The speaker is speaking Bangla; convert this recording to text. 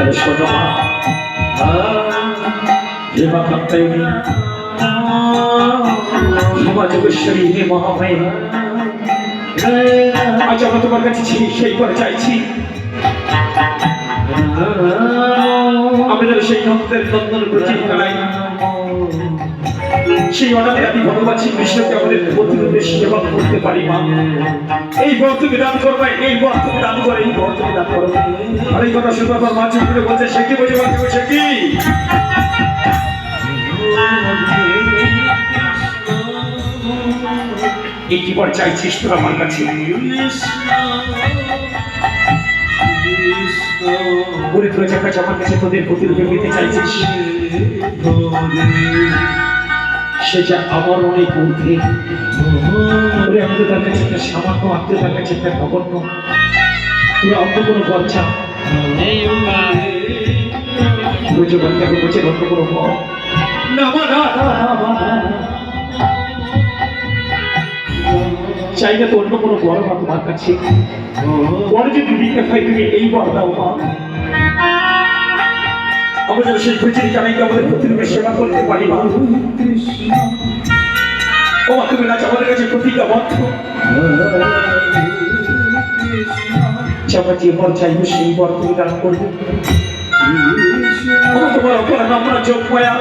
তাহলে শোনো হে মা কাত্তায়নী ক্ষমা যোগেশ্বরী হে মহামায় আজ আমরা তোমার কাছে সেই করে চাইছি আমি যেন সেই নন্দের নন্দন প্রতি খেলাই সেই অনাথে আদি ভগবান শ্রী কৃষ্ণকে আমাদের প্রতিরূপে সেবা করতে পারি, মা। এই বর তুমি দান করবে এই বর তুমি দান করে, এই বর তুমি দান করো। আর এই কথা শুনবার পর মা চুপ করে বলছে, সে কি বোঝে বাকি সে কি? এই কি চাইছিস তোর আমার কাছে? বলে তোর কাছে আমার কাছে তোদের প্রতিরূপে পেতে চাইছিস। সেটা আমার অনেক ঊর্ধ্বে। ওরে আমাদের তার কাছে একটা সামান্য আত্মীয়তার কাছে একটা নগণ্য। তোরা অন্য কোনো বাচ্চা বুঝে বাচ্চাকে বুঝে অন্য কোনো না। চাই না তো অন্য কোনো বড় মা তোমার কাছে। বড় যদি ভিক্ষা খাই তুমি এই বর দাও মা। যেন সেই খুঁজে জানাইকে আমাদের প্রতিরূপে সেবা করতে পারি মা ও তুমি না আমাদের কাছে প্রতিজ্ঞাবদ্ধ আমরা যে করবে। তোমার আমরা যোগ পায়া